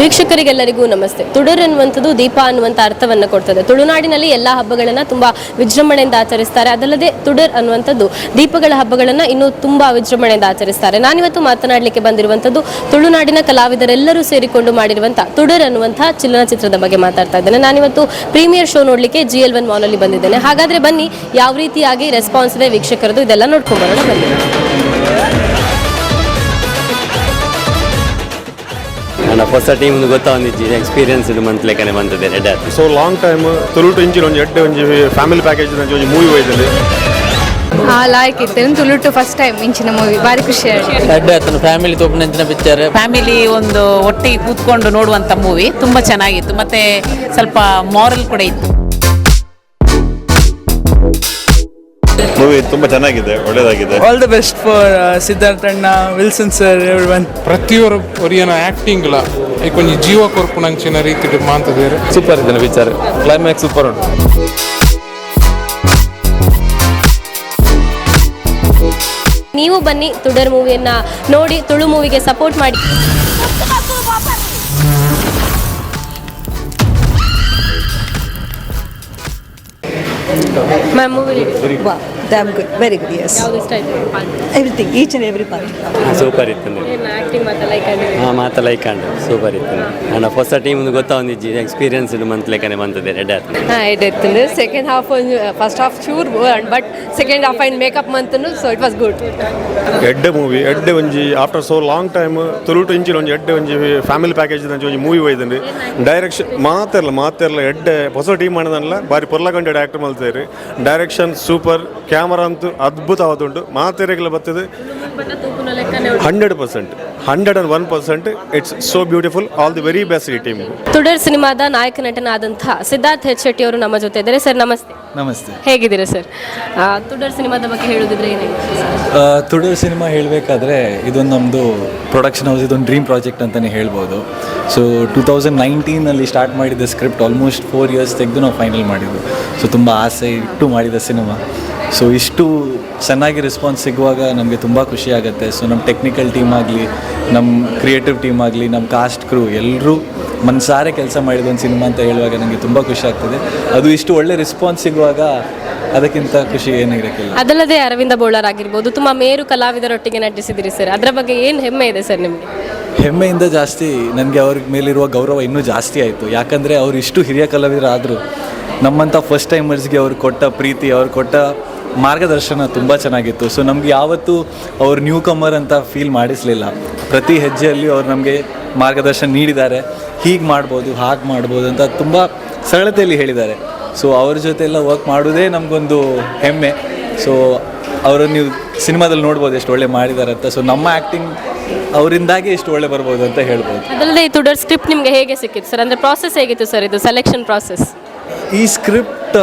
ವೀಕ್ಷಕರಿಗೆಲ್ಲರಿಗೂ ನಮಸ್ತೆ. ತುಡರ್ ಅನ್ನುವಂಥದ್ದು ದೀಪ ಅನ್ನುವಂಥ ಅರ್ಥವನ್ನು ಕೊಡ್ತದೆ. ತುಳುನಾಡಿನಲ್ಲಿ ಎಲ್ಲ ಹಬ್ಬಗಳನ್ನು ತುಂಬ ವಿಜೃಂಭಣೆಯಿಂದ ಆಚರಿಸ್ತಾರೆ. ಅದಲ್ಲದೆ ತುಡರ್ ಅನ್ನುವಂಥದ್ದು ದೀಪಗಳ ಹಬ್ಬಗಳನ್ನು ಇನ್ನೂ ತುಂಬ ವಿಜೃಂಭಣೆಯಿಂದ ಆಚರಿಸ್ತಾರೆ. ನಾನಿವತ್ತು ಮಾತನಾಡಲಿಕ್ಕೆ ಬಂದಿರುವಂಥದ್ದು ತುಳುನಾಡಿನ ಕಲಾವಿದರೆಲ್ಲರೂ ಸೇರಿಕೊಂಡು ಮಾಡಿರುವಂಥ ತುಡರ್ ಅನ್ನುವಂಥ ಚಲನಚಿತ್ರದ ಬಗ್ಗೆ ಮಾತಾಡ್ತಾ ಇದ್ದೇನೆ. ನಾನಿವತ್ತು ಪ್ರೀಮಿಯರ್ ಶೋ ನೋಡಲಿಕ್ಕೆ ಜಿ ಎಲ್ ಒನ್ ಮಾಲಲ್ಲಿ ಬಂದಿದ್ದೇನೆ. ಹಾಗಾದ್ರೆ ಬನ್ನಿ, ಯಾವ ರೀತಿಯಾಗಿ ರೆಸ್ಪಾನ್ಸ್ ಇದೆ ವೀಕ್ಷಕರದು ಇದೆಲ್ಲ ನೋಡ್ಕೊಂಡು ಬರೋಣ. ಬನ್ನಿ. ನನ್ನ ಹೊಸ ಟೀಮ್ ಗೊತ್ತಾಂದಿಜ್ಜಿ ಎಕ್ಸ್ಪೀರಿಯನ್ಸ್ ಮಂತ್ ಲೆಕ್ಕನೆ ಬಂತದೆ ರೆಡ್ ಆಯ್ತು ಸೊ ಲಾಂಗ್ ಟೈಮ್ ತುಳುಟು ಇಂಜಿನ್ ಒಂಜಿ ಎಡ್ಡೆ ಒಂಜಿ ಫ್ಯಾಮಿಲಿ ಪ್ಯಾಕೇಜ್ ಒಂಜಿ ಮೂವಿ ಹೋಯ್ತದೆ ಆ ಲಾಯ್ಕ್ ಇತ್ತು. ತುಳುಟು ಫಸ್ಟ್ ಟೈಮ್ ಇಂಚಿನ ಮೂವಿ ಭಾರಿ ಖುಷಿ ಆಯ್ತು. ಅಡ್ಡ ಆತನ ಫ್ಯಾಮಿಲಿ ತೋಪಿನಂಚಿನ ಪಿಕ್ಚರ್ ಫ್ಯಾಮಿಲಿ ಒಂದು ಒಟ್ಟಿಗೆ ಕೂತ್ಕೊಂಡು ನೋಡುವಂಥ ಮೂವಿ ತುಂಬ ಚೆನ್ನಾಗಿತ್ತು. ಮತ್ತೆ ಸ್ವಲ್ಪ ಮಾರಲ್ ಕೂಡ ಇತ್ತು. ಮೂವಿ ತುಂಬ ಚೆನ್ನಾಗಿದೆ ಒಳ್ಳೇದಾಗಿದೆ. All the best for Siddharth ಅಣ್ಣ ವಿಲ್ಸನ್ ಸರ್ ಎವ್ರಿವನ್ ಪ್ರತಿಯೊಬ್ಬರು ಪ್ರತಿಯೊರು ಒರಿಯನ ಆಕ್ಟಿಂಗ್ಲ ಈ ಕೊಂಚ ಜೀವ ಕೊರ್ಪುನಂಚಿನ ರೀತಿ ಮಾತದೇರು ಸೂಪರ್ ಇದೆ ವಿಚಾರ. ಕ್ಲೈಮ್ಯಾಕ್ಸ್ ಸೂಪರ್ ಉಂಟು. ನೀವು ಬನ್ನಿ ತುಡರ್ ಮೂವಿಯನ್ನ ನೋಡಿ ತುಳು ಮೂವಿಗೆ ಸಪೋರ್ಟ್ ಮಾಡಿ. Ma'am movie Wow, damn good, very good, yes. ಯಾವ್ದು ಇಷ್ಟ ಆಯ್ತು Everything, each and every part. Super ಇತ್ತು ಹಾಂ ಮಾತ ಲೈಕ್ ಕಂಡು ಸೂಪರ್ ಇತ್ತು. ನನ್ನ ಹೊಸ ಟೀಮ್ ಗೊತ್ತಾಂದಿಜ್ಜಿ ಎಕ್ಸ್ಪೀರಿಯನ್ಸ್ ಮಂತ್ ಲೆಕ್ಕನೆ ಬಂತದೆ ರೆಡ್ ಆಯ್ತು ಹಾಂ ಇಟ್ಟಿತ್ತು ಸೆಕೆಂಡ್ ಹಾಫ್ ಫಸ್ಟ್ ಹಾಫ್ ಚೂರ್ ಬಟ್ ಸೆಕೆಂಡ್ ಹಾಫ್ ಐನ್ ಮೇಕಪ್ ಮಂತನು ಸೊ ಇಟ್ ವಾಸ್ ಗುಡ್ ಎಡ್ಡೆ ಮೂವಿ ಎಡ್ಡೆ ಒಂಜಿ ಆಫ್ಟರ್ ಸೋ ಲಾಂಗ್ ಟೈಮ್ ತುಳುಟು ಇಂಚಿನ ಒಂಜಿ ಎಡ್ಡೆ ಒಂಜಿ ಫ್ಯಾಮಿಲಿ ಪ್ಯಾಕೇಜ್ ಒಂಜಿ ಮೂವಿ ಹೋಯ್ತದೆ ಡೈರೆಕ್ಷನ್ ಮಾತೆರ್ಲ ಮಾತೆರ್ಲ ಎಡ್ಡೆ ಹೊಸ ಟೀಮ್ ಮಾಡಿದನಲ್ಲ ಬಾರಿ ಪೊರ್ಲ ಗಂಟೆ ಡೈರೆಕ್ಟರ್ ಮಾಡ್ತಾರೆ ಡೈರೆಕ್ಷನ್ ಸೂಪರ್ ಕ್ಯಾಮರಾ ಅಂತೂ ಅದ್ಭುತವಾದುಂಟು ಮಾತೆರೆಗೆಲ್ಲ ಬರ್ತದೆ. Hundred percent hundred and one percent it's so beautiful all the very best ಈ ಟೀಮ್ ತುಡರ್ ಸಿನಿಮಾದ ನಾಯಕ ನಟನಾದಂತಹ ಸಿದ್ಧಾರ್ಥ್ ಹೆಚ್ ಶೆಟ್ಟಿ ಅವರು ನಮ್ಮ ಜೊತೆ ಇದ್ದಾರೆ ಸರ್ ನಮಸ್ತೆ. ನಮಸ್ತೆ. ಹೇಗಿದ್ದೀರಾ ಸರ್? ತುಡರ್ ಸಿನಿಮಾದ ಬಗ್ಗೆ ಹೇಳೋದಿದ್ರೆ ಏನೇನು ತುಡರ್ ಸಿನಿಮಾ ಹೇಳಬೇಕಾದ್ರೆ ಇದೊಂದು ನಮ್ಮದು ಪ್ರೊಡಕ್ಷನ್ ಹೌಸ್ ಇದೊಂದು ಡ್ರೀಮ್ ಪ್ರಾಜೆಕ್ಟ್ ಅಂತಲೇ ಹೇಳ್ಬೋದು. ಸೊ ಟೂ ತೌಸಂಡ್ ನೈನ್ಟೀನಲ್ಲಿ ಸ್ಟಾರ್ಟ್ ಮಾಡಿದ ಸ್ಕ್ರಿಪ್ಟ್ ಆಲ್ಮೋಸ್ಟ್ ಫೋರ್ ಇಯರ್ಸ್ ತೆಗೆದು ನಾವು ಫೈನಲ್ ಮಾಡಿದ್ದು. ಸೊ ತುಂಬ ಆಸೆ ಇಟ್ಟು ಮಾಡಿದ ಸಿನಿಮಾ. ಸೊ ಇಷ್ಟು ಚೆನ್ನಾಗಿ ರೆಸ್ಪಾನ್ಸ್ ಸಿಗುವಾಗ ನಮಗೆ ತುಂಬ ಖುಷಿ ಆಗುತ್ತೆ. ಸೊ ನಮ್ಮ ಟೆಕ್ನಿಕಲ್ ಟೀಮ್ ಆಗಲಿ ನಮ್ಮ ಕ್ರಿಯೇಟಿವ್ ಟೀಮ್ ಆಗಲಿ ನಮ್ಮ ಕಾಸ್ಟ್ ಕ್ರೂ ಎಲ್ಲರೂ ಮನಸಾರೆ ಕೆಲಸ ಮಾಡಿದ ಒಂದು ಸಿನಿಮಾ ಅಂತ ಹೇಳುವಾಗ ನನಗೆ ತುಂಬ ಖುಷಿ ಆಗ್ತದೆ. ಅದು ಇಷ್ಟು ಒಳ್ಳೆ ರೆಸ್ಪಾನ್ಸ್ ಸಿಗುವಾಗ ಅದಕ್ಕಿಂತ ಖುಷಿ ಏನಿರಕ್ಕಿಲ್ಲ ಅದಲ್ಲದೆ ಅರವಿಂದ ಬೋಳರ್ ಆಗಿರ್ಬೋದು ತುಂಬ ಮೇರು ಕಲಾವಿದರೊಟ್ಟಿಗೆ ನಟಿಸಿದಿರಿ ಸರ್. ಅದರ ಬಗ್ಗೆ ಏನು ಹೆಮ್ಮೆ ಇದೆ ಸರ್ ನಿಮಗೆ? ಹೆಮ್ಮೆಯಿಂದ ಜಾಸ್ತಿ ನನಗೆ ಅವ್ರ ಮೇಲಿರುವ ಗೌರವ ಇನ್ನೂ ಜಾಸ್ತಿ ಆಯಿತು. ಯಾಕಂದರೆ ಅವರು ಇಷ್ಟು ಹಿರಿಯ ಕಲಾವಿದರಾದರು ನಮ್ಮಂಥ ಫಸ್ಟ್ ಟೈಮರ್ಸ್ಗೆ ಅವ್ರು ಕೊಟ್ಟ ಪ್ರೀತಿ ಅವ್ರು ಕೊಟ್ಟ ಮಾರ್ಗದರ್ಶನ ತುಂಬ ಚೆನ್ನಾಗಿತ್ತು. ಸೊ ನಮ್ಗೆ ಯಾವತ್ತೂ ಅವ್ರು ನ್ಯೂ ಕಮರ್ ಅಂತ ಫೀಲ್ ಮಾಡಿಸಲಿಲ್ಲ. ಪ್ರತಿ ಹೆಜ್ಜೆಯಲ್ಲಿ ಅವ್ರು ನಮಗೆ ಮಾರ್ಗದರ್ಶನ ನೀಡಿದ್ದಾರೆ. ಹೀಗೆ ಮಾಡ್ಬೋದು, ಹಾಗೆ ಮಾಡ್ಬೋದು ಅಂತ ತುಂಬ ಸರಳತೆಯಲ್ಲಿ ಹೇಳಿದ್ದಾರೆ. ಸೊ ಅವ್ರ ಜೊತೆ ಎಲ್ಲ ವರ್ಕ್ ಮಾಡೋದೇ ನಮಗೊಂದು ಹೆಮ್ಮೆ. ಸೊ ಅವರನ್ನು ನೀವು ಸಿನಿಮಾದಲ್ಲಿ ನೋಡ್ಬೋದು ಎಷ್ಟು ಒಳ್ಳೆ ಮಾಡಿದ್ದಾರೆ ಅಂತ. ಸೊ ನಮ್ಮ ಆ್ಯಕ್ಟಿಂಗ್ ಅವರಿಂದಾಗಿ ಎಷ್ಟು ಒಳ್ಳೆ ಬರ್ಬೋದು ಅಂತ ಹೇಳ್ಬೋದು. ಅದಲ್ಲದೆ ಈ ತುಡರ್ ಸ್ಕ್ರಿಪ್ಟ್ ನಿಮಗೆ ಹೇಗೆ ಸಿಕ್ಕಿತ್ತು ಸರ್ ಅಂದರೆ ಪ್ರಾಸೆಸ್ ಹೇಗಿತ್ತು ಸರ್ ಇದು ಸೆಲೆಕ್ಷನ್ ಪ್ರಾಸೆಸ್ ಈ ಸ್ಕ್ರಿಪ್ಟ್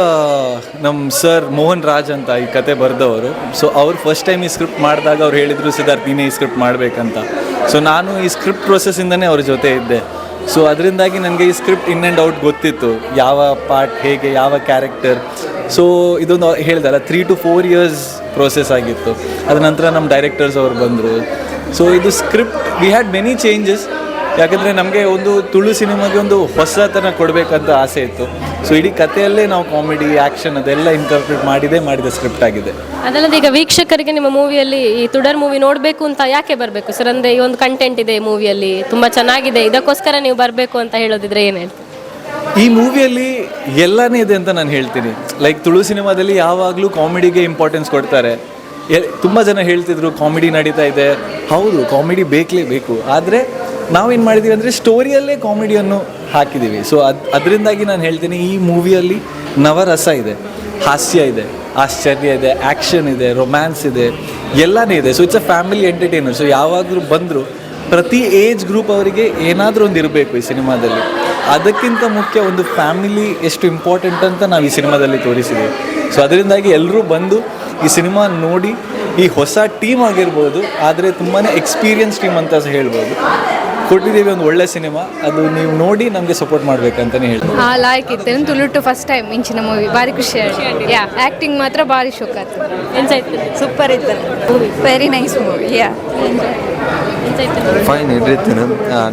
ನಮ್ಮ ಸರ್ ಮೋಹನ್ ರಾಜ್ ಅಂತ ಈ ಕತೆ ಬರೆದವರು. ಸೊ ಅವ್ರು ಫಸ್ಟ್ ಟೈಮ್ ಈ ಸ್ಕ್ರಿಪ್ಟ್ ಮಾಡಿದಾಗ ಅವ್ರು ಹೇಳಿದರು, ಸಿದ್ಧಾರ್ಥ್, ನೀನೇ ಈ ಸ್ಕ್ರಿಪ್ಟ್ ಮಾಡಬೇಕಂತ. ಸೊ ನಾನು ಈ ಸ್ಕ್ರಿಪ್ಟ್ ಪ್ರೊಸೆಸ್ಸಿಂದನೇ ಅವ್ರ ಜೊತೆ ಇದ್ದೆ. ಸೊ ಅದರಿಂದಾಗಿ ನನಗೆ ಈ ಸ್ಕ್ರಿಪ್ಟ್ ಇನ್ ಆ್ಯಂಡ್ ಔಟ್ ಗೊತ್ತಿತ್ತು. ಯಾವ ಪಾರ್ಟ್ ಹೇಗೆ, ಯಾವ ಕ್ಯಾರೆಕ್ಟರ್ ಸೊ ಇದೊಂದು ಹೇಳಿದಲ್ಲ three to four years process ಆಗಿತ್ತು. ಅದ ನಂತರ ನಮ್ಮ ಡೈರೆಕ್ಟರ್ಸ್ ಅವರು ಬಂದರು. ಸೊ ಇದು script we had many changes ಯಾಕಂದರೆ ನಮಗೆ ಒಂದು ತುಳು ಸಿನಿಮಾಗೆ ಒಂದು ಹೊಸತನ ಕೊಡಬೇಕಂತ ಆಸೆ ಇತ್ತು. ಸೊ ಇಡೀ ಕಥೆಯಲ್ಲೇ ನಾವು ಕಾಮಿಡಿ ಆ್ಯಕ್ಷನ್ ಅದೆಲ್ಲ ಇನ್ಕಾರ್ಪೊರೇಟ್ ಮಾಡಿದೆ ಮಾಡಿದ ಸ್ಕ್ರಿಪ್ಟ್ ಆಗಿದೆ. ಅದಲ್ಲದೆ ಈಗ ವೀಕ್ಷಕರಿಗೆ ನಿಮ್ಮ ಮೂವಿಯಲ್ಲಿ ಈ ತುಡರ್ ಮೂವಿ ನೋಡಬೇಕು ಅಂತ ಯಾಕೆ ಬರಬೇಕು? ಸರ್ ಅಂದರೆ ಈ ಒಂದು ಕಂಟೆಂಟ್ ಇದೆ ಮೂವಿಯಲ್ಲಿ ತುಂಬ ಚೆನ್ನಾಗಿದೆ ಇದಕ್ಕೋಸ್ಕರ ನೀವು ಬರಬೇಕು ಅಂತ ಹೇಳೋದಿದ್ರೆ ಏನು ಹೇಳ್ತೀವಿ ಈ ಮೂವಿಯಲ್ಲಿ ಎಲ್ಲನೇ ಇದೆ ಅಂತ ನಾನು ಹೇಳ್ತೀನಿ. ಲೈಕ್ ತುಳು ಸಿನಿಮಾದಲ್ಲಿ ಯಾವಾಗಲೂ ಕಾಮಿಡಿಗೆ ಇಂಪಾರ್ಟೆನ್ಸ್ ಕೊಡ್ತಾರೆ. ತುಂಬ ಜನ ಹೇಳ್ತಿದ್ರು ಕಾಮಿಡಿ ನಡೀತಾ ಇದೆ. ಹೌದು ಕಾಮಿಡಿ ಬೇಕಲೇಬೇಕು ಆದರೆ ನಾವೇನು ಮಾಡಿದ್ದೀವಿ ಅಂದರೆ ಸ್ಟೋರಿಯಲ್ಲೇ ಕಾಮಿಡಿಯನ್ನು ಹಾಕಿದ್ದೀವಿ ಸೊ ಅದು, ಅದರಿಂದಾಗಿ ನಾನು ಹೇಳ್ತೀನಿ, ಈ ಮೂವಿಯಲ್ಲಿ ನವರಸ ಇದೆ, ಹಾಸ್ಯ ಇದೆ, ಆಶ್ಚರ್ಯ ಇದೆ ಆ್ಯಕ್ಷನ್ ಇದೆ ರೊಮ್ಯಾನ್ಸ್ ಇದೆ, ಎಲ್ಲನೇ ಇದೆ. So it's a family entertainer so ಯಾವಾಗಲೂ ಬಂದರೂ ಪ್ರತಿ ಏಜ್ ಗ್ರೂಪ್ ಅವರಿಗೆ ಏನಾದರೂ ಒಂದು ಇರಬೇಕು ಈ ಸಿನಿಮಾದಲ್ಲಿ. ಅದಕ್ಕಿಂತ ಮುಖ್ಯ ಒಂದು ಫ್ಯಾಮಿಲಿ ಎಷ್ಟು ಇಂಪಾರ್ಟೆಂಟ್ ಅಂತ ನಾವು ಈ ಸಿನಿಮಾದಲ್ಲಿ ತೋರಿಸಿದ್ದೀವಿ ಸೊ ಅದರಿಂದಾಗಿ ಎಲ್ಲರೂ ಬಂದು ಈ ಸಿನಿಮಾ ನೋಡಿ ಈ ಹೊಸ ಟೀಮ್ ಆಗಿರ್ಬೋದು, ಆದರೆ ತುಂಬಾ ಎಕ್ಸ್ಪೀರಿಯನ್ಸ್ ಟೀಮ್ ಅಂತ ಹೇಳ್ಬೋದು. ಕೊಟ್ಟಿದ್ದೀವಿ ಒಂದು ಒಳ್ಳೆ ಸಿನಿಮಾ ಅದು ನೀವು ನೋಡಿ ನಮಗೆ ಸಪೋರ್ಟ್ ಮಾಡ್ಬೇಕಂತಾನೆ ಹೇಳಿ ಆ ಲಾಯ್ಕ್ ಇತ್ತೆ. ತುಳುಟು ಫಸ್ಟ್ ಟೈಮ್ ಇಂಚಿನ ಮೂವಿ ಭಾರಿ ಖುಷಿ ಆಯ್ತು. ಯಾ ಆ್ಯಕ್ಟಿಂಗ್ ಮಾತ್ರ ಭಾರಿ ಶೋಕ್ ಆಯ್ತು. ಸೂಪರ್ Super ಇತ್ತು. Very nice movie yeah fine ಇಡ್ರಿತೀನಿ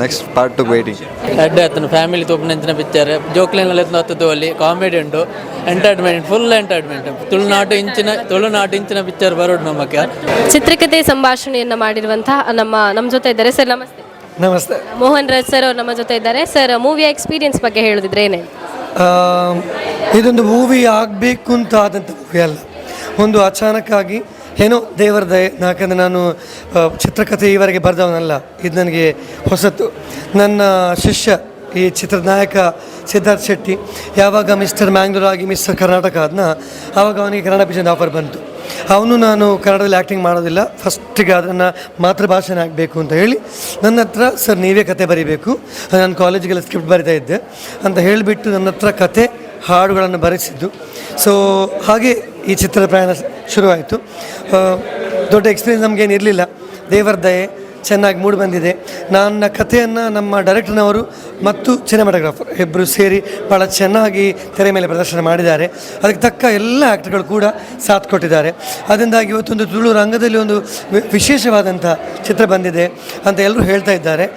next part to waiting ಅಡ್ಡ ಆಯ್ತು ಫ್ಯಾಮಿಲಿ ತೋಪುನಂಚಿನ ಪಿಕ್ಚರ್ ಜೋಕ್ಲೆನಲ್ಲಿ ಹತ್ತು ಅಲ್ಲಿ. ಕಾಮಿಡಿ ಉಂಟು. ಎಂಟರ್ಟೈನ್ಮೆಂಟ್ ಫುಲ್ ಎಂಟರ್ಟೈನ್ಮೆಂಟ್ ತುಳುನಾಡು ಇಂಚಿನ ತುಳುನಾಡು ಇಂಚಿನ ಪಿಕ್ಚರ್ ಬರೋದು ನಮಗೆ ಚಿತ್ರಕತೆ ಸಂಭಾಷಣೆಯನ್ನು ಮಾಡಿರುವಂತಹ ನಮ್ಮ ನಮ್ಮ ಜೊತೆ ಇದ್ದಾರೆ. ಸರ್ ನಮಸ್ತೆ. ನಮಸ್ತೆ. ಮೋಹನ್ ರಾಜ್ ಸರ್ ಅವ್ರು ನಮ್ಮ ಜೊತೆ ಇದ್ದಾರೆ. ಸರ್ ಮೂವಿಯ ಎಕ್ಸ್ಪೀರಿಯನ್ಸ್ ಬಗ್ಗೆ ಹೇಳಿದ್ರೆ ಏನೇ ಆ, ಇದೊಂದು ಮೂವಿ ಆಗಬೇಕು ಅಂತ ಆದಂಥ ಮೂವಿ ಅಲ್ಲ. ಒಂದು ಅಚಾನಕ್ಕಾಗಿ ಏನೋ ದೇವರ ದಯ ಯಾಕಂದರೆ ನಾನು ಆ, ಚಿತ್ರಕಥೆ ಈವರೆಗೆ ಬರೆದವನಲ್ಲ. ಇದು ನನಗೆ ಹೊಸತು. ನನ್ನ ಶಿಷ್ಯ ಈ ಚಿತ್ರನಾಯಕ ಸಿದ್ಧಾರ್ಥ್ ಶೆಟ್ಟಿ ಯಾವಾಗ ಮಿಸ್ಟರ್ ಮ್ಯಾಂಗ್ಳೂರ್ ಆಗಿ ಮಿಸ್ಟರ್ ಕರ್ನಾಟಕ ಅದನ್ನ ಆವಾಗ ಅವನಿಗೆ ಕನ್ನಡ ಪಿಜನ್ ಆಫರ್ ಬಂತು. ಅವನು ನಾನು ಕನ್ನಡದಲ್ಲಿ ಆ್ಯಕ್ಟಿಂಗ್ ಮಾಡೋದಿಲ್ಲ. ಫಸ್ಟಿಗೆ ಅದನ್ನು ಮಾತೃಭಾಷೆನೇ ಆಗಬೇಕು ಅಂತ ಹೇಳಿ ನನ್ನ ಹತ್ರ, ಸರ್, ನೀವೇ ಕತೆ ಬರೀಬೇಕು. ನಾನು ಕಾಲೇಜಿಗೆಲ್ಲ ಸ್ಕ್ರಿಪ್ಟ್ ಬರಿತಾ ಇದ್ದೆ. ಅಂತ ಹೇಳಿಬಿಟ್ಟು ನನ್ನ ಹತ್ರ ಕತೆ, ಹಾಡುಗಳನ್ನು ಬರೆಸಿದ್ದು. ಸೊ ಹಾಗೆ ಈ ಚಿತ್ರದ ಪ್ರಯಾಣ ಶುರುವಾಯಿತು. ದೊಡ್ಡ ಎಕ್ಸ್ಪೀರಿಯನ್ಸ್ ನಮಗೇನು ಇರಲಿಲ್ಲ ದೇವರ ದಯೆ ಚೆನ್ನಾಗಿ ಮೂಡಿ ಬಂದಿದೆ. ನನ್ನ ಕಥೆಯನ್ನು ನಮ್ಮ ಡೈರೆಕ್ಟರ್ನವರು ಮತ್ತು ಸಿನಿಮಾಟೋಗ್ರಾಫರ್ ಇಬ್ಬರು ಸೇರಿ ಭಾಳ ಚೆನ್ನಾಗಿ ತೆರೆ ಮೇಲೆ ಪ್ರದರ್ಶನ ಮಾಡಿದ್ದಾರೆ. ಅದಕ್ಕೆ ತಕ್ಕ ಎಲ್ಲ ಆ್ಯಕ್ಟರ್ಗಳು ಕೂಡ ಸಾಥ್ ಕೊಟ್ಟಿದ್ದಾರೆ. ಅದರಿಂದಾಗಿ ಇವತ್ತೊಂದು ತುಳು ರಂಗದಲ್ಲಿ ಒಂದು ವಿಶೇಷವಾದಂಥ ಚಿತ್ರ ಬಂದಿದೆ ಅಂತ ಎಲ್ಲರೂ ಹೇಳ್ತಾ ಇದ್ದಾರೆ.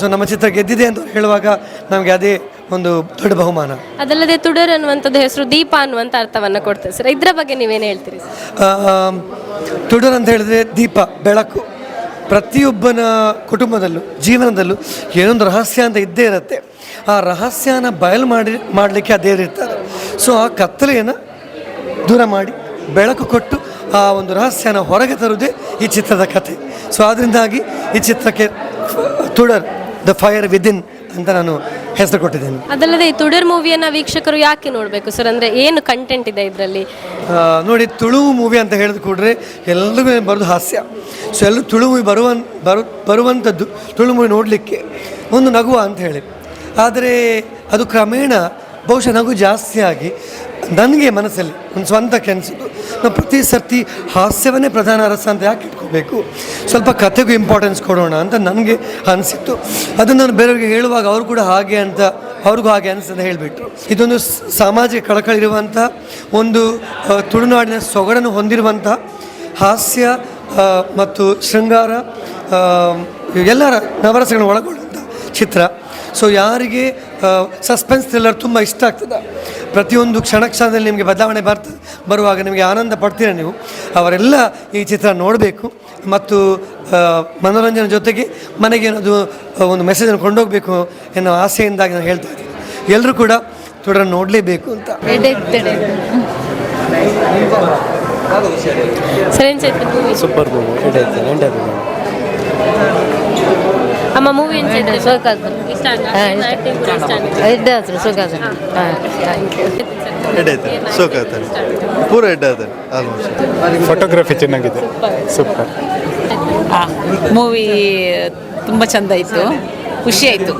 ಸೊ ನಮ್ಮ ಚಿತ್ರ ಗೆದ್ದಿದೆ ಅಂತ ಹೇಳುವಾಗ ನಮಗೆ ಅದೇ ಒಂದು ದೊಡ್ಡ ಬಹುಮಾನ. ಅದಲ್ಲದೆ ತುಡರ್ ಅನ್ನುವಂಥದ್ದು ಹೆಸರು ದೀಪ ಅನ್ನುವಂಥ ಅರ್ಥವನ್ನು ಕೊಡ್ತೇವೆ ಸರ್. ಇದರ ಬಗ್ಗೆ ನೀವೇನು ಹೇಳ್ತೀರಿ ತುಡರ್ ಅಂತ ಹೇಳಿದ್ರೆ ದೀಪ ಬೆಳಕು. ಪ್ರತಿಯೊಬ್ಬನ ಕುಟುಂಬದಲ್ಲೂ, ಜೀವನದಲ್ಲೂ ಏನೊಂದು ರಹಸ್ಯ ಅಂತ ಇದ್ದೇ ಇರುತ್ತೆ. ಆ ರಹಸ್ಯನ ಬಯಲು ಮಾಡಿ, ಮಾಡಲಿಕ್ಕೆ ಆ ದೇವರಿರ್ತಾರೆ ಸೊ ಆ ಕತ್ತಲೆಯನ್ನು ದೂರ ಮಾಡಿ, ಬೆಳಕು ಕೊಟ್ಟು ಆ ಒಂದು ರಹಸ್ಯನ ಹೊರಗೆ ತರುವುದೇ ಈ ಚಿತ್ರದ ಕಥೆ. ಸೊ ಅದರಿಂದಾಗಿ ಈ ಚಿತ್ರಕ್ಕೆ ತುಡರ್, ದ ಫೈರ್ ವಿದಿನ್ ಅಂತ ನಾನು ಹೆಸರು ಕೊಟ್ಟಿದ್ದೇನೆ. ಅದಲ್ಲದೆ ಈ ತುಡರ್ ಮೂವಿಯನ್ನ ವೀಕ್ಷಕರು ಯಾಕೆ ನೋಡಬೇಕು ಸರ್? ಅಂದ್ರೆ ಏನು ಕಂಟೆಂಟ್ ಇದೆ ಇದರಲ್ಲಿ? ಆ, ನೋಡಿ ತುಳು ಮೂವಿ ಅಂತ ಹೇಳಿದ ಕೂಡ್ರೆ ಎಲ್ಲರಿಗೂ ಬರೋದು ಹಾಸ್ಯ. ಸೊ ಎಲ್ಲರೂ ತುಳು ಮೂವಿ ಬರುವ ಬರು ಬರುವಂಥದ್ದು ತುಳು ಮೂವಿ ನೋಡಲಿಕ್ಕೆ ಒಂದು ನಗುವ ಅಂತ ಹೇಳಿ. ಆದರೆ ಅದು ಕ್ರಮೇಣ ಬಹುಶಃ ನಗು ಜಾಸ್ತಿಯಾಗಿ ನನಗೆ ಮನಸ್ಸಲ್ಲಿ ಒಂದು ಸ್ವಂತಕ್ಕೆ ಅನಿಸಿದ್ದು ನಾವು ಪ್ರತಿ ಸರ್ತಿ ಹಾಸ್ಯವನ್ನೇ ಪ್ರಧಾನ ರಸ ಅಂತ ಯಾಕೆ ಇಟ್ಕೋಬೇಕು? ಸ್ವಲ್ಪ ಕಥೆಗೂ ಇಂಪಾರ್ಟೆನ್ಸ್ ಕೊಡೋಣ ಅಂತ ನನಗೆ ಅನಿಸಿತ್ತು. ಅದನ್ನು ನಾನು ಬೇರೆಯವ್ರಿಗೆ ಹೇಳುವಾಗ ಅವರು ಕೂಡ ಹಾಗೆ ಅಂತ, ಅವ್ರಿಗೂ ಹಾಗೆ ಅನಿಸ್ತದೆ ಹೇಳಿಬಿಟ್ರು. ಇದೊಂದು ಸಾಮಾಜಿಕ ಕಳಕಳಿರುವಂಥ, ಒಂದು ತುಳುನಾಡಿನ ಸೊಗಡನ್ನು ಹೊಂದಿರುವಂಥ ಹಾಸ್ಯ ಮತ್ತು ಶೃಂಗಾರ ಎಲ್ಲರ ನವರಸಗಳನ್ನು ಒಳಗೊಂಡಂಥ ಚಿತ್ರ. ಸೊ ಯಾರಿಗೆ ಸಸ್ಪೆನ್ಸ್ ಥ್ರಿಲ್ಲರ್ ತುಂಬ ಇಷ್ಟ ಆಗ್ತದೆ. ಪ್ರತಿಯೊಂದು ಕ್ಷಣ ಕ್ಷಣದಲ್ಲಿ ನಿಮಗೆ ಬದಲಾವಣೆ ಬರ್ತ ಬರುವಾಗ ನಿಮಗೆ ಆನಂದ ಪಡ್ತೀರ ನೀವು? ಅವರೆಲ್ಲ ಈ ಚಿತ್ರ ನೋಡಬೇಕು ಮತ್ತು ಮನೋರಂಜನೆ ಜೊತೆಗೆ ಮನೆಗೆ ಅದು ಒಂದು ಮೆಸೇಜನ್ನು ಕೊಂಡೋಗಬೇಕು ಅನ್ನೋ ಆಸೆಯಿಂದಾಗಿ ನಾನು ಹೇಳ್ತಾ ಇದ್ದೀನಿ. ಎಲ್ಲರೂ ಕೂಡ ಥೋಡ ನೋಡಲೇಬೇಕು ಅಂತ. ಸೂಪರ್ ಮೂವಿ ಅಮ್ಮ ಮೂವಿ ಪೂರ ಆಲ್ಮೋಸ್ಟ್ ಫೋಟೋಗ್ರಫಿ ಚೆನ್ನಾಗಿದೆ. ಸೂಪರ್ ಮೂವಿ ತುಂಬ ಚಂದ ಇತ್ತು. ಖುಷಿ ಆಯಿತು.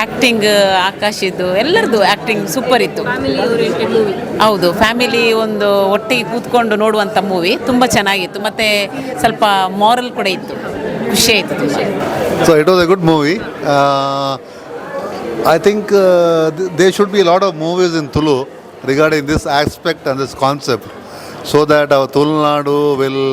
ಆ್ಯಕ್ಟಿಂಗ್ ಆಕಾಶಿದ್ದು ಎಲ್ಲರದ್ದು ಆ್ಯಕ್ಟಿಂಗ್ ಸೂಪರ್ ಇತ್ತು. ಫ್ಯಾಮಿಲಿ ಓರಿಯೆಂಟೆಡ್ ಮೂವಿ ಹೌದು ಫ್ಯಾಮಿಲಿ ಒಂದು ಒಟ್ಟಿಗೆ ಕೂತ್ಕೊಂಡು ನೋಡುವಂಥ ಮೂವಿ ತುಂಬ ಚೆನ್ನಾಗಿತ್ತು. ಮತ್ತು ಸ್ವಲ್ಪ ಮಾರಲ್ ಕೂಡ ಇತ್ತು. ಖುಷಿ ಆಯಿತು. ತುಂಬ so it was a good movie I think they should be lot of movies in Tulu regarding this aspect and this concept so that our Tulunadu will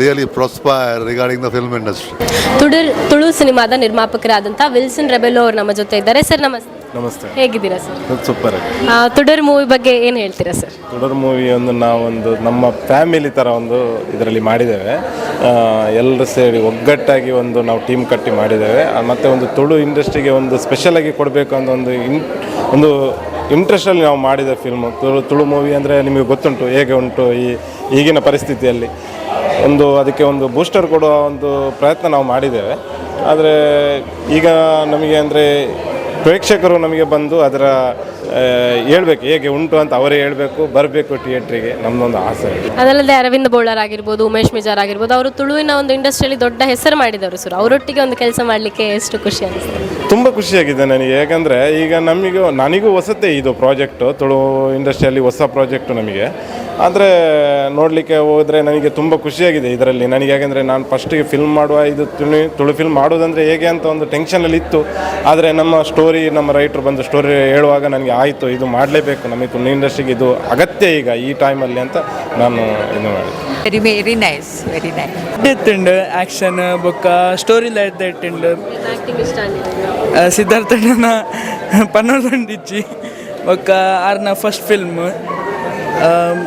really prosper regarding the film industry Tulu Tulu ಸಿನಿಮಾದ ನಿರ್ಮಾಪಕರಾದಂಥ Wilson Rebello ಅವರು ನಮ್ಮ ಜೊತೆ ಇದ್ದಾರೆ. Sir ನಮಸ್ತೆ. ನಮಸ್ತೆ. ಹೇಗಿದ್ದೀರಾ sir? Super ತುಡರ್ ಮೂವಿ ಬಗ್ಗೆ ಏನು ಹೇಳ್ತೀರಾ ಸರ್? ತುಡರ್ ಮೂವಿ ಒಂದು ನಾವೊಂದು ನಮ್ಮ ಫ್ಯಾಮಿಲಿ ಥರ ಒಂದು ಇದರಲ್ಲಿ ಮಾಡಿದ್ದೇವೆ. ಎಲ್ಲರೂ ಸೇರಿ ಒಗ್ಗಟ್ಟಾಗಿ ಒಂದು ನಾವು ಟೀಮ್ ಕಟ್ಟಿ ಮಾಡಿದ್ದೇವೆ. ಆ, ಮತ್ತೆ ಒಂದು ತುಳು ಇಂಡಸ್ಟ್ರಿಗೆ ಒಂದು ಸ್ಪೆಷಲಾಗಿ ಕೊಡಬೇಕು ಅಂತ ಒಂದು ಇನ್ ಒಂದು ಇಂಟ್ರೆಸ್ಟಲ್ಲಿ ನಾವು ಮಾಡಿದ ಫಿಲ್ಮ್ ತುಳು ತುಳು ಮೂವಿ ಅಂದರೆ ನಿಮಗೆ ಗೊತ್ತುಂಟು ಹೇಗೆ ಉಂಟು ಈ ಈಗಿನ ಪರಿಸ್ಥಿತಿಯಲ್ಲಿ. ಒಂದು ಅದಕ್ಕೆ ಒಂದು ಬೂಸ್ಟರ್ ಕೊಡುವ ಒಂದು ಪ್ರಯತ್ನ ನಾವು ಮಾಡಿದ್ದೇವೆ. ಆದರೆ ಈಗ ನಮಗೆ ಅಂದರೆ ಪ್ರೇಕ್ಷಕರು ನಮಗೆ ಬಂದು ಅದರ ಹೇಳ್ಬೇಕು ಹೇಗೆ ಉಂಟು ಅಂತ ಅವರೇ ಹೇಳಬೇಕು ಬರಬೇಕು ಥಿಯೇಟ್ರಿಗೆ ನಮ್ಮದೊಂದು ಆಸೆ. ಅದಲ್ಲದೆ ಅರವಿಂದ್ ಬೋಳರ್ ಆಗಿರ್ಬೋದು ಉಮೇಶ್ ಮಿಜಾರ್ ಆಗಿರ್ಬೋದು ಅವರು ತುಳುವಿನ ಒಂದು ಇಂಡಸ್ಟ್ರಿಯಲ್ಲಿ ದೊಡ್ಡ ಹೆಸರು ಮಾಡಿದವರು ಸರ್. ಅವರೊಟ್ಟಿಗೆ ಒಂದು ಕೆಲಸ ಮಾಡಲಿಕ್ಕೆ ಎಷ್ಟು ಖುಷಿ ಅನಿಸ್ತದೆ ತುಂಬ ಖುಷಿಯಾಗಿದೆ ನನಗೆ. ಯಾಕಂದರೆ ಈಗ ನಮಗೂ ನನಗೂ ಹೊಸತೇ ಇದು ಪ್ರಾಜೆಕ್ಟು ತುಳು ಇಂಡಸ್ಟ್ರಿಯಲ್ಲಿ ಹೊಸ ಪ್ರಾಜೆಕ್ಟು ನಮಗೆ. ಆದರೆ ನೋಡಲಿಕ್ಕೆ ಹೋದರೆ ನನಗೆ ತುಂಬ ಖುಷಿಯಾಗಿದೆ ಇದರಲ್ಲಿ. ನನಗೆ ಯಾಕೆಂದರೆ ನಾನು ಫಸ್ಟಿಗೆ ಫಿಲ್ಮ್ ಮಾಡುವ ಇದು ತುಳು ತುಳು ಫಿಲ್ಮ್ ಮಾಡೋದಂದರೆ ಹೇಗೆ ಅಂತ ಒಂದು ಟೆನ್ಷನಲ್ಲಿ ಇತ್ತು. ಆದರೆ ನಮ್ಮ ಸ್ಟೋರಿ ನಮ್ಮ ರೈಟ್ರು ಬಂದು ಸ್ಟೋರಿ ಹೇಳುವಾಗ ನನಗೆ ಆಯಿತು ಇದು ಮಾಡಲೇಬೇಕು. ನಮಗೆ ತುಳು ಇಂಡಸ್ಟ್ರಿಗೆ ಇದು ಅಗತ್ಯ ಈಗ ಈ ಟೈಮಲ್ಲಿ ಅಂತ ನಾನು ಇದು ಮಾಡಿದೆ very very nice very nice ಇತ್ತುಂಡು action ಬೊಕ್ಕ ಸ್ಟೋರಿ ಲೈಟ್ ಇಟ್ಟುಂಡು ಸಿದ್ಧಾರ್ಥನ ಪನ್ನೊಂದಿಜ್ಜಿ ಬೊಕ್ಕ ಆರ್ನ first film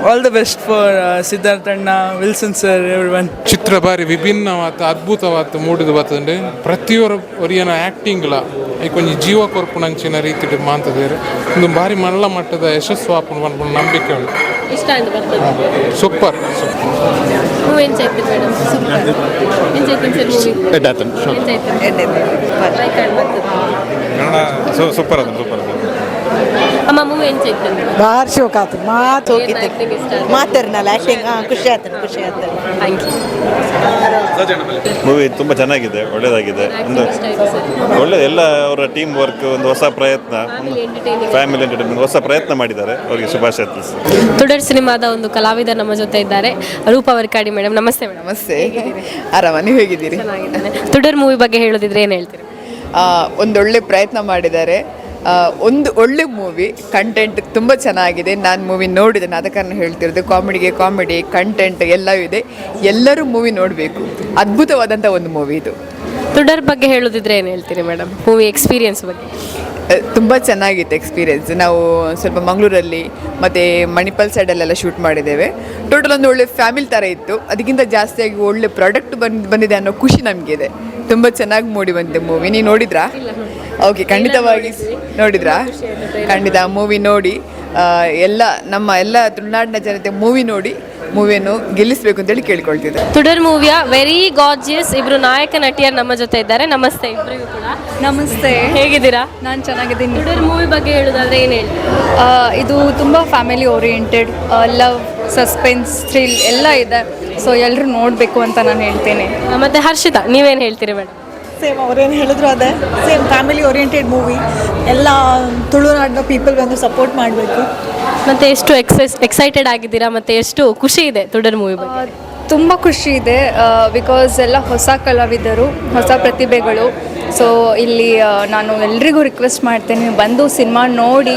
all the best for ಸಿದ್ಧಾರ್ಥಣ್ಣ Wilson sir everyone ಚಿತ್ರ ಬಾರಿ ವಿಭಿನ್ನವಾದ ಅದ್ಭುತವಾದ ಮೂಡಿದು ಬರ್ತದೆ. ಪ್ರತಿಯೊರ ಒರಿಯನ ಆ್ಯಕ್ಟಿಂಗ್ಲ ಈ ಕೊಂಚ ಜೀವ ಕೊರ್ಪುಣಂಚಿನ ರೀತಿ ಮಾಂತದೇರು. ಒಂದು ಬಾರಿ ಮಲ್ಲ ಮಟ್ಟದ ಯಶಸ್ಸು ಆಪುಂಡು ಅನ್ಕೊಂಡು ನಂಬಿಕೆ ಉಂಟು. ಇಷ್ಟ ಆಯ್ತು ಬರ್ತದೆ. ಸೂಪರ್. ಮೂವಿ ಸೂಪರ್ ಅದು ಸೂಪರ್ ಅದು. ಅಮ್ಮ ಮೂವಿ ಏನು ಚೈತ್ರಿ ಭಾಳ ಶೋಕ ಆತು ಮಾತು ಹೋಗಿದ್ದೆ ಆ್ಯಕ್ಟಿಂಗ್ ಇಷ್ಟ ಮಾತಾಡ್ನಲ್ಲ ಆ್ಯಕ್ಟಿಂಗ್ ಹಾಂ ಖುಷಿ ಆಯ್ತು ಖುಷಿ ಆಯ್ತು. Thank you. ಮೂವಿ ತುಂಬ ಚೆನ್ನಾಗಿದೆ ಒಳ್ಳೆಯದಾಗಿದೆ ಒಂದು ಇಷ್ಟ ಆಯಿತು ಸರ್? ಒಳ್ಳೆ ಎಲ್ಲ ಅವರ ಟೀಮ್ ವರ್ಕ್ ಒಂದು ಹೊಸ ಪ್ರಯತ್ನ ಎಂಟರ್ಟೈನಿಂಗ್ ಫ್ಯಾಮಿಲಿ ಎಂಟರ್ಟೈನ್ಮೆಂಟ್ ಹೊಸ ಪ್ರಯತ್ನ ಮಾಡಿದ್ದಾರೆ. ಅವರಿಗೆ ಶುಭಾಶಯ ತಿಳಿಸಿ ತುಡರ್ ಸಿನಿಮಾದ ಒಂದು ಕಲಾವಿದ ನಮ್ಮ ಜೊತೆ ಇದ್ದಾರೆ. ರೂಪ ವರ್ಕಾಡಿ ಮೇಡಮ್ ನಮಸ್ತೆ ಮೇಡಮ್. ನಮಸ್ತೆ. ಆರಾಮ ನೀವು ಹೇಗಿದ್ದೀರಿ? ಚೆನ್ನಾಗಿದ್ದಾನೆ. ತುಡರ್ ಮೂವಿ ಬಗ್ಗೆ ಹೇಳೋದಿದ್ರೆ ಏನು ಹೇಳ್ತೀರಿ? ಒಂದೊಳ್ಳೆ ಪ್ರಯತ್ನ ಮಾಡಿದ್ದಾರೆ. ಆ, ಒಂದು ಒಳ್ಳೆ ಮೂವಿ ಕಂಟೆಂಟ್ ತುಂಬ ಚೆನ್ನಾಗಿದೆ. ನಾನು ಮೂವಿ ನೋಡಿದ್ದೇನೆ ಅದ ಕಾರಣ ಹೇಳ್ತಿರೋದು ಕಾಮಿಡಿಗೆ ಕಾಮಿಡಿ ಕಂಟೆಂಟ್ ಎಲ್ಲ ಇದೆ. ಎಲ್ಲರೂ ಮೂವಿ ನೋಡಬೇಕು. ಅದ್ಭುತವಾದಂಥ ಒಂದು ಮೂವಿ ಇದು. ತುಡರ್ ಬಗ್ಗೆ ಹೇಳೋದಿದ್ರೆ ಏನು ಹೇಳ್ತೀರಿ ಮೇಡಮ್ ಮೂವಿ ಎಕ್ಸ್ಪೀರಿಯನ್ಸ್ ಬಗ್ಗೆ. ತುಂಬ ಚೆನ್ನಾಗಿತ್ತು ಎಕ್ಸ್ಪೀರಿಯೆನ್ಸ್ ನಾವು ಸ್ವಲ್ಪ ಮಂಗಳೂರಲ್ಲಿ ಮತ್ತು ಮಣಿಪಾಲ್ ಸೈಡಲ್ಲೆಲ್ಲ ಶೂಟ್ ಮಾಡಿದ್ದೇವೆ. ಟೋಟಲ್ ಒಂದು ಒಳ್ಳೆ ಫ್ಯಾಮಿಲಿ ಥರ ಇತ್ತು. ಅದಕ್ಕಿಂತ ಜಾಸ್ತಿಯಾಗಿ ಒಳ್ಳೆ ಪ್ರಾಡಕ್ಟ್ ಬಂದು ಬಂದಿದೆ ಅನ್ನೋ ಖುಷಿ ನಮಗಿದೆ ತುಂಬ ಚೆನ್ನಾಗಿ ಮೂಡಿ ಬಂದಿದೆ ಮೂವಿ ನೀವು ನೋಡಿದ್ರಾ? ಓಕೆ ಖಂಡಿತವಾಗಿ ನೋಡಿದ್ರಾ? ಖಂಡಿತ ಮೂವಿ ನೋಡಿ. ಎಲ್ಲ ನಮ್ಮ ಎಲ್ಲ ತುಳುನಾಡಿನ ಜನತೆ ಮೂವಿ ನೋಡಿ ಮೂವಿಯನ್ನು ಗೆಲ್ಲಿಸಬೇಕು ಅಂತೇಳಿ ಕೇಳ್ಕೊಳ್ತಿದ್ದೆ. ತುಡರ್ ಮೂವಿಯ ವೆರಿ ಗಾರ್ಜಿಯಸ್ ಇಬ್ರು ನಾಯಕ ನಟಿಯರ್ ನಮ್ಮ ಜೊತೆ ಇದ್ದಾರೆ. ನಮಸ್ತೆ ಇಬ್ಬರಿಗೂ ಕೂಡ. ನಮಸ್ತೆ. ಹೇಗಿದ್ದೀರಾ? ನಾನು ಚೆನ್ನಾಗಿದ್ದೀನಿ. ತುಡರ್ ಮೂವಿ ಬಗ್ಗೆ ಹೇಳೋದಾದ್ರೆ ಏನು ಹೇಳಿ? ಇದು ತುಂಬ family oriented love suspense thrill ಎಲ್ಲ ಇದೆ. ಸೊ ಎಲ್ಲರೂ ನೋಡಬೇಕು ಅಂತ ನಾನು ಹೇಳ್ತೇನೆ. ಮತ್ತು ಮತ್ತೆ ಹರ್ಷಿತಾ ನೀವೇನು ಹೇಳ್ತೀರಿ ಮೇಡಮ್ ಸೇಮ್ ಅವ್ರೇನು ಹೇಳಿದ್ರು ಅದೇ. ಸೇಮ್ ಫ್ಯಾಮಿಲಿ ಓರಿಯೆಂಟೆಡ್ ಮೂವಿ ಎಲ್ಲ ತುಳುನಾಡಿನ ಪೀಪಲ್ ಬಂದು ಸಪೋರ್ಟ್ ಮಾಡಬೇಕು. ಮತ್ತೆ ಎಷ್ಟು ಎಕ್ಸೈಸ್ ಎಕ್ಸೈಟೆಡ್ ಆಗಿದ್ದೀರಾ? ಮತ್ತೆ ಎಷ್ಟು ಖುಷಿ ಇದೆ ತುಡರ್ ಮೂವಿ ಬಗ್ಗೆ? ತುಂಬ ಖುಷಿ ಇದೆ. ಬಿಕಾಸ್ ಎಲ್ಲ ಹೊಸ ಕಲಾವಿದರು ಹೊಸ ಪ್ರತಿಭೆಗಳು. ಸೊ ಇಲ್ಲಿ ನಾನು ಎಲ್ರಿಗೂ ರಿಕ್ವೆಸ್ಟ್ ಮಾಡ್ತೇನೆ ನೀವು ಬಂದು ಸಿನಿಮಾ ನೋಡಿ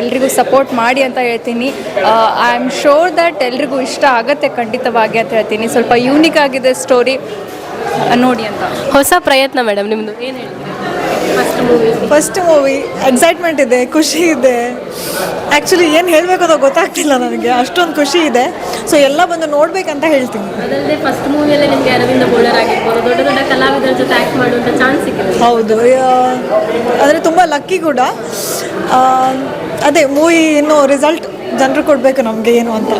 ಎಲ್ರಿಗೂ ಸಪೋರ್ಟ್ ಮಾಡಿ ಅಂತ ಹೇಳ್ತೀನಿ. ಐ ಆಮ್ ಶೋರ್ ದಟ್ ಎಲ್ರಿಗೂ ಇಷ್ಟ ಆಗತ್ತೆ ಖಂಡಿತವಾಗಿ ಅಂತ ಹೇಳ್ತೀನಿ. ಸ್ವಲ್ಪ ಯೂನಿಕ್ ಆಗಿದೆ ಸ್ಟೋರಿ ನೋಡಿ ಅಂತ. ಹೊಸ ಪ್ರಯತ್ನ ಮೇಡಮ್ ನಿಮ್ದು ಏನು ಹೇಳ್ತೀರಿ? First movie first movie excitement ಇದೆ ಖುಷಿ ಇದೆ. ಆ್ಯಕ್ಚುಲಿ ಏನು ಹೇಳಬೇಕು ಅಂತ ಗೊತ್ತಾಗ್ತಿಲ್ಲ ನನಗೆ ಅಷ್ಟೊಂದು ಖುಷಿ ಇದೆ. ಸೊ ಎಲ್ಲ ಬಂದು ನೋಡಬೇಕಂತ ಹೇಳ್ತೀನಿ. ಅದಲ್ಲದೆ ಫಸ್ಟ್ ಮೂವಿಯಲ್ಲೇ ನಿಮಗೆ ಅರವಿಂದ ಬೋಳರ್ ಆಗಿರ್ಬೋದು ದೊಡ್ಡ ದೊಡ್ಡ ಕಲಾವಿದರ ಜೊತೆ ಆ್ಯಕ್ಟ್ ಮಾಡುವಂಥ ಚಾನ್ಸ್ ಸಿಕ್ಕಿದೆ. ಹೌದು ಅಂದರೆ ತುಂಬ ಲಕ್ಕಿ ಕೂಡ. ಅದೇ ಮೂವಿ ಇನ್ನೂ ರಿಸಲ್ಟ್ ಜನರು ಕೊಡಬೇಕು ನಮಗೆ ಏನು ಅಂತ.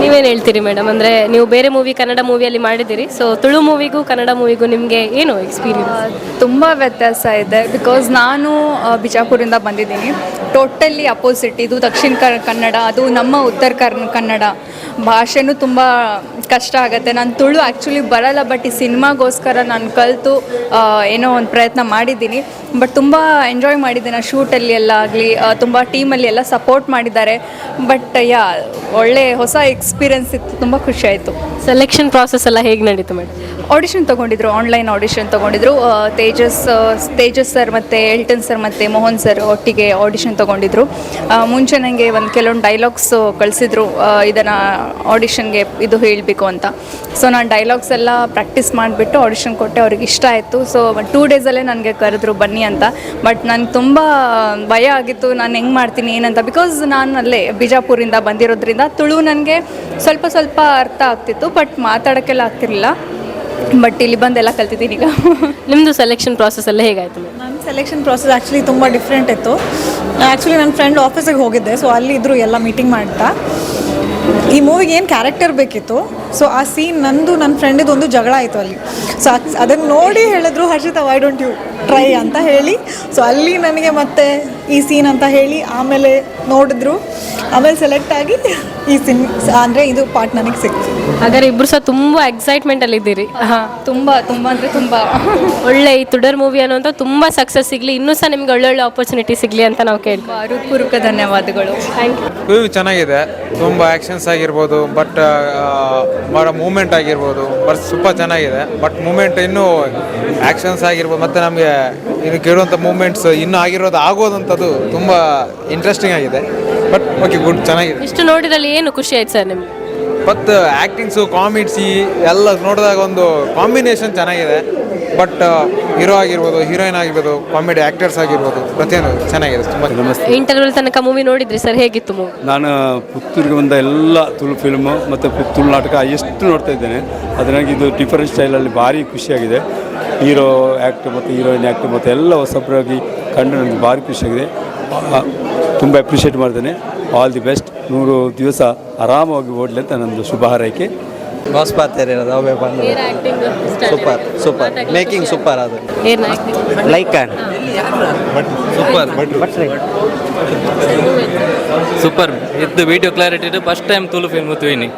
ನೀವೇನು ಹೇಳ್ತೀರಿ ಮೇಡಮ್? ಅಂದರೆ ನೀವು ಬೇರೆ ಮೂವಿ ಕನ್ನಡ ಮೂವಿಯಲ್ಲಿ ಮಾಡಿದ್ದೀರಿ ಸೊ ತುಳು ಮೂವಿಗೂ ಕನ್ನಡ ಮೂವಿಗೂ ನಿಮಗೆ ಏನು ಎಕ್ಸ್ಪೀರಿಯನ್ಸ್ ತುಂಬ ವ್ಯತ್ಯಾಸ ಇದೆ. ಬಿಕಾಸ್ ನಾನು ಆ, ಬಿಜಾಪುರಿಂದ ಬಂದಿದ್ದೀನಿ. ಟೋಟಲಿ ಅಪೋಸಿಟ್ ಇದು ದಕ್ಷಿಣ ಕ ಕನ್ನಡ ಅದು ನಮ್ಮ ಉತ್ತರ ಕರ್ ಕನ್ನಡ. ಭಾಷೆನೂ ತುಂಬ ಕಷ್ಟ ಆಗುತ್ತೆ. ನಾನು ತುಳು ಆ್ಯಕ್ಚುಲಿ ಬರಲ್ಲ ಬಟ್ ಈ ಸಿನಿಮಾಗೋಸ್ಕರ ನಾನು ಕಲಿತು ಏನೋ ಒಂದು ಪ್ರಯತ್ನ ಮಾಡಿದ್ದೀನಿ. ಬಟ್ ತುಂಬ ಎಂಜಾಯ್ ಮಾಡಿದ್ದೀನಿ ನಾನು ಶೂಟಲ್ಲಿ ಎಲ್ಲ ಆಗಲಿ ತುಂಬ ಟೀಮಲ್ಲಿ ಎಲ್ಲ ಸಪೋರ್ಟ್ ಮಾಡಿದ್ದಾರೆ. ಬಟ್ ಯಾ, ಒಳ್ಳೆ ಹೊಸ ಎಕ್ಸ್ಪೀರಿಯನ್ಸ್ ಇತ್ತು, ತುಂಬ ಖುಷಿ ಆಯಿತು. ಸೆಲೆಕ್ಷನ್ ಪ್ರಾಸೆಸ್ ಎಲ್ಲ ಹೇಗೆ ನಡೀತು ಮೇಡಮ್ ಆಡಿಷನ್ ತೊಗೊಂಡಿದ್ರು ಆನ್ಲೈನ್ ಆಡಿಷನ್ ತೊಗೊಂಡಿದ್ರು. ತೇಜಸ್ ತೇಜಸ್ ಸರ್ ಮತ್ತು ಎಲ್ಟನ್ ಸರ್ ಮತ್ತು ಮೋಹನ್ ಸರ್ ಒಟ್ಟಿಗೆ ಆಡಿಷನ್ ತೊಗೊಂಡಿದ್ರು. ಮುಂಚೆ ನನಗೆ ಒಂದು ಕೆಲವೊಂದು ಡೈಲಾಗ್ಸ್ ಕಳಿಸಿದ್ರು. ಇದನ್ನು ಆಡಿಷನ್ಗೆ ಇದು ಹೇಳಬೇಕು ಅಂತ. ಸೊ ನಾನು ಡೈಲಾಗ್ಸ್ ಎಲ್ಲ ಪ್ರಾಕ್ಟೀಸ್ ಮಾಡಿಬಿಟ್ಟು ಆಡಿಷನ್ ಕೊಟ್ಟೆ. ಅವ್ರಿಗೆ ಇಷ್ಟ ಆಯಿತು. ಸೊ ಟೂ ಡೇಸಲ್ಲೇ ನನಗೆ ಕರೆದ್ರು, ಬನ್ನಿ ಅಂತ. ಬಟ್ ನನಗೆ ತುಂಬ ಭಯ ಆಗಿತ್ತು. ನಾನು ಹೆಂಗೆ ಮಾಡ್ತೀನಿ, ಏನಂತ. ಬಿಕಾಸ್ ನಾನು ಅಲ್ಲೇ ಬಿಜಾಪುರಿಂದ ಬಂದಿರೋದ್ರಿಂದ ತುಳು ನನಗೆ ಸ್ವಲ್ಪ ಸ್ವಲ್ಪ ಅರ್ಥ ಆಗ್ತಿತ್ತು. ಬಟ್ ಮಾತಾಡೋಕ್ಕೆಲ್ಲ ಆಗ್ತಿರಲಿಲ್ಲ. ಬಟ್ ಇಲ್ಲಿ ಬಂದೆಲ್ಲ ಕಲ್ತಿದ್ದೀನಿ ಈಗ. ನಿಮ್ಮದು ಸೆಲೆಕ್ಷನ್ ಪ್ರಾಸೆಸ್ ಎಲ್ಲ ಹೇಗಾಯಿತು ನನ್ನ ಸೆಲೆಕ್ಷನ್ ಪ್ರಾಸೆಸ್ ಆ್ಯಕ್ಚುಲಿ ತುಂಬ ಡಿಫ್ರೆಂಟ್ ಇತ್ತು. ಆ್ಯಕ್ಚುಲಿ ನನ್ನ ಫ್ರೆಂಡ್ ಆಫೀಸಿಗೆ ಹೋಗಿದ್ದೆ ಸೊ ಅಲ್ಲಿ ಇದ್ರು ಎಲ್ಲ ಮೀಟಿಂಗ್ ಮಾಡ್ತಾ. ಈ ಮೂವಿಗೆ ಏನು ಕ್ಯಾರೆಕ್ಟರ್ ಬೇಕಿತ್ತು? ಸೊ ಆ ಸೀನ್ ನಂದು ನನ್ನ ಫ್ರೆಂಡಿದು ಒಂದು ಜಗಳ ಆಯಿತು ಅಲ್ಲಿ. ಸೊ ಅದನ್ನು ನೋಡಿ ಹೇಳಿದ್ರು Harshita why don't you try ಅಂತ ಹೇಳಿ. ಸೊ ಅಲ್ಲಿ ನನಗೆ ಮತ್ತೆ ಈ ಸೀನ್ ಅಂತ ಹೇಳಿ ಆಮೇಲೆ ನೋಡಿದ್ರು. ಆಮೇಲೆ ಸೆಲೆಕ್ಟ್ ಆಗಿ ಈ ಸೀನ್ ಅಂದರೆ ಇದು ಪಾರ್ಟ್ ನನಗೆ ಸಿಕ್ತು. ಹಾಗಾದ್ರೆ ಇಬ್ರು ಸಹ ತುಂಬಾ ಎಕ್ಸೈಟ್ಮೆಂಟ್ ಅಲ್ಲಿ ಇದ್ದೀರಿ. ತುಂಬಾ ತುಂಬಾ ಅಂದ್ರೆ ತುಂಬಾ. ಒಳ್ಳೆ ಈ ತುಡರ್ ಮೂವಿ ಅನ್ನೋಂಥ ತುಂಬಾ ಸಕ್ಸಸ್ ಸಿಗ್ಲಿ ಇನ್ನೂ ಸಹ ನಿಮ್ಗೆ ಒಳ್ಳೊಳ್ಳೆ ಆಪರ್ಚುನಿಟಿ ಸಿಗ್ಲಿ ಅಂತ ನಾವು ಕೇಳ್ತೀವಿ ಹೃತ್ಪೂರ್ವಕ ಧನ್ಯವಾದಗಳು. ಥ್ಯಾಂಕ್ ಯು ಮೂವಿ ಚೆನ್ನಾಗಿದೆ ತುಂಬ ಆ್ಯಕ್ಷನ್ಸ್ ಆಗಿರ್ಬೋದು ಬಟ್ ಮಾಡೋ ಮೂಮೆಂಟ್ ಆಗಿರ್ಬೋದು ಬಟ್ ತುಂಬ ಚೆನ್ನಾಗಿದೆ ಬಟ್ ಮೂಮೆಂಟ್ ಇನ್ನೂ ಆ್ಯಕ್ಷನ್ಸ್ ಆಗಿರ್ಬೋದು ಮತ್ತು ನಮಗೆ ಇದಕ್ಕೆ ಕೇಳುವಂಥ ಮೂಮೆಂಟ್ಸ್ ಇನ್ನೂ ಆಗಿರೋದು ಆಗೋದಂಥದ್ದು ತುಂಬ ಇಂಟ್ರೆಸ್ಟಿಂಗ್ ಆಗಿದೆ. ಬಟ್ ಓಕೆ ಗುಡ್ ಚೆನ್ನಾಗಿದೆ. ಇಷ್ಟು ನೋಡಿದಲ್ಲಿ ಏನು ಖುಷಿ ಆಯ್ತು ಸರ್ ನಿಮ್ಗೆ? ಮತ್ತು ಆ್ಯಕ್ಟಿಂಗ್ಸು ಕಾಮಿಡ್ಸಿ ಎಲ್ಲ ನೋಡಿದಾಗ ಒಂದು ಕಾಂಬಿನೇಷನ್ ಚೆನ್ನಾಗಿದೆ. ಬಟ್ ಹೀರೋ ಆಗಿರ್ಬೋದು ಹೀರೋಯಿನ್ ಆಗಿರ್ಬೋದು ಕಾಮಿಡಿ ಆ್ಯಕ್ಟರ್ಸ್ ಆಗಿರ್ಬೋದು ಪ್ರತಿಯೊಂದು ಚೆನ್ನಾಗಿದೆ ತುಂಬ ನಮಸ್ತೆ. ಇಂಟರ್ವಲ್ ತನಕ ಮೂವಿ ನೋಡಿದ್ರಿ ಸರ್? ಹೇಗಿತ್ತು ಮೂವಿ ನಾನು ಪುತ್ತೂರಿಗೆ ಬಂದ ಎಲ್ಲ ತುಳು ಫಿಲ್ಮು ಮತ್ತು ತುಳು ನಾಟಕ ಎಷ್ಟು ನೋಡ್ತಾ ಇದ್ದೇನೆ ಅದು ನನಗೆ ಇದು ಡಿಫರೆಂಟ್ ಸ್ಟೈಲಲ್ಲಿ ಭಾರಿ ಖುಷಿಯಾಗಿದೆ. ಹೀರೋ ಆ್ಯಕ್ಟ್ ಮತ್ತು ಹೀರೋಯಿನ್ ಆ್ಯಕ್ಟ್ ಮತ್ತು ಎಲ್ಲ ಹೊಸಬ್ರಾಗಿ ಕಂಡು ನನಗೆ ಭಾರಿ ಖುಷಿಯಾಗಿದೆ ತುಂಬ ಅಪ್ರಿಷಿಯೇಟ್ ಮಾಡ್ತೇನೆ. ಆಲ್ ದಿ ಬೆಸ್ಟ್ ನೂರು ದಿವಸ ಆರಾಮವಾಗಿ ಓಡಲಿ ಅಂತ ನನ್ನದು ಶುಭ ಹಾರೈಕೆ. ಬಾಸ್ ಪಾತ್ರೆ ಇರೋದು? ಅವೇ ಬಂದು ಸೂಪರ್ ಸೂಪರ್ ಮೇಕಿಂಗ್ ಸೂಪರ್ ಅದು. ಲೈಕ್ ಸೂಪರ್ ಸೂಪರ್ ಇದು video clarity first time Tulu film ತೂಯಿನಿ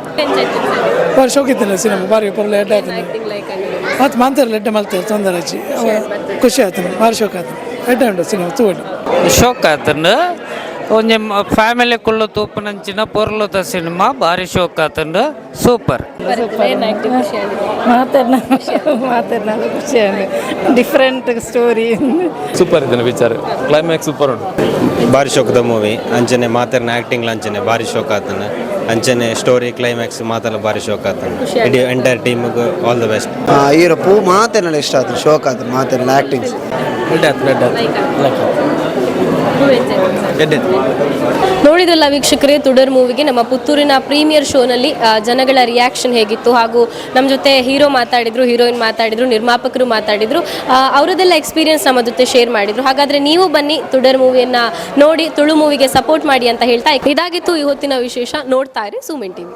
ಬಾರಿ ಶೋಕಿತ್ತಿಲ್ಲ ಸಿನಿಮಾ? ಬಾರಿ ಪರ್ಲೆ ಆಯ್ತು ಮತ್ತು ಮಾಂತಾರೆ ಎಡ್ಡೆ ಮಲ್ತಾರೆ ತೊಂದರೆ ಹಚ್ಚಿ ಖುಷಿ ಆಯ್ತು ಭಾರಿ ಶೋಕ ಆಯ್ತು. ಎಡ್ಡೆ ಉಂಟು ಸಿನಿಮಾ ತೂಡಿ ಶೋಕ್ ಆತಂಡು ಒಂಜಿ ಫ್ಯಾಮಿಲಿ ಕುಳ್ಳು ತೂಪುನಂಚಿನ ಪೊರ್ಲುತ ಸಿನಿಮಾ ಭಾರಿ ಶೋಕ್ ಆತಂಡು ಸೂಪರ್. ಡಿಫ್ರೆಂಟ್ ಸ್ಟೋರಿ ಸೂಪರ್ ಇದನ್ನ ವಿಚಾರ. ಕ್ಲೈಮ್ಯಾಕ್ಸ್ ಸೂಪರ್ ಉಂಟು. ಭಾರಿ ಶೋಕದ ಮೂವಿ ಅಂಚನೆ ಮಾತಾಡಿನ ಆ್ಯಕ್ಟಿಂಗ್ ಅಂಚನೆ ಭಾರಿ ಶೋಕ ಆತನ. ಅಂಚನೆ ಸ್ಟೋರಿ ಕ್ಲೈಮ್ಯಾಕ್ಸ್ ಮಾತೆಲ್ಲ ಭಾರಿ ಶೋಕ್ ಆತ ಇಡೀ ಎಂಟೈರ್ ಟೀಮ್ಗೆ ಆಲ್ ದ ಬೆಸ್ಟ್ ಹೀರೋ ಪೂ ಮಾತೇನಲ್ಲ ಇಷ್ಟ ಆಯ್ತು ಶೋಕ್ ಆಯ್ತು. ಮಾತೇನಲ್ಲ ಆ್ಯಕ್ಟಿಂಗ್ಸ್ ರೆಡ್ ಆಯ್ತು ರೆಡ್ ಆಯ್ತು ನೋಡಿದ್ರಲ್ಲ ವೀಕ್ಷಕರೇ, ತುಡರ್ ಮೂವಿಗೆ ನಮ್ಮ ಪುತ್ತೂರಿನ ಪ್ರೀಮಿಯರ್ ಶೋನಲ್ಲಿ ಜನಗಳ ರಿಯಾಕ್ಷನ್ ಹೇಗಿತ್ತು ಹಾಗೂ ನಮ್ಮ ಜೊತೆ ಹೀರೋ ಮಾತಾಡಿದ್ರು, ಹೀರೋಯಿನ್ ಮಾತಾಡಿದ್ರು, ನಿರ್ಮಾಪಕರು ಮಾತಾಡಿದ್ರು ಅವರದೆಲ್ಲ ಎಕ್ಸ್ಪೀರಿಯನ್ಸ್ ನಮ್ಮ ಜೊತೆ ಶೇರ್ ಮಾಡಿದ್ರು. ಹಾಗಾದ್ರೆ ನೀವು ಬನ್ನಿ ತುಡರ್ ಮೂವಿಯನ್ನ ನೋಡಿ, ತುಳು ಮೂವಿಗೆ ಸಪೋರ್ಟ್ ಮಾಡಿ ಅಂತ ಹೇಳ್ತಾ ಇದಾಗಿತ್ತು ಇವತ್ತಿನ ವಿಶೇಷ. ನೋಡ್ತಾ ಇರಿ ಸುಮಿನ್ ಟಿವಿ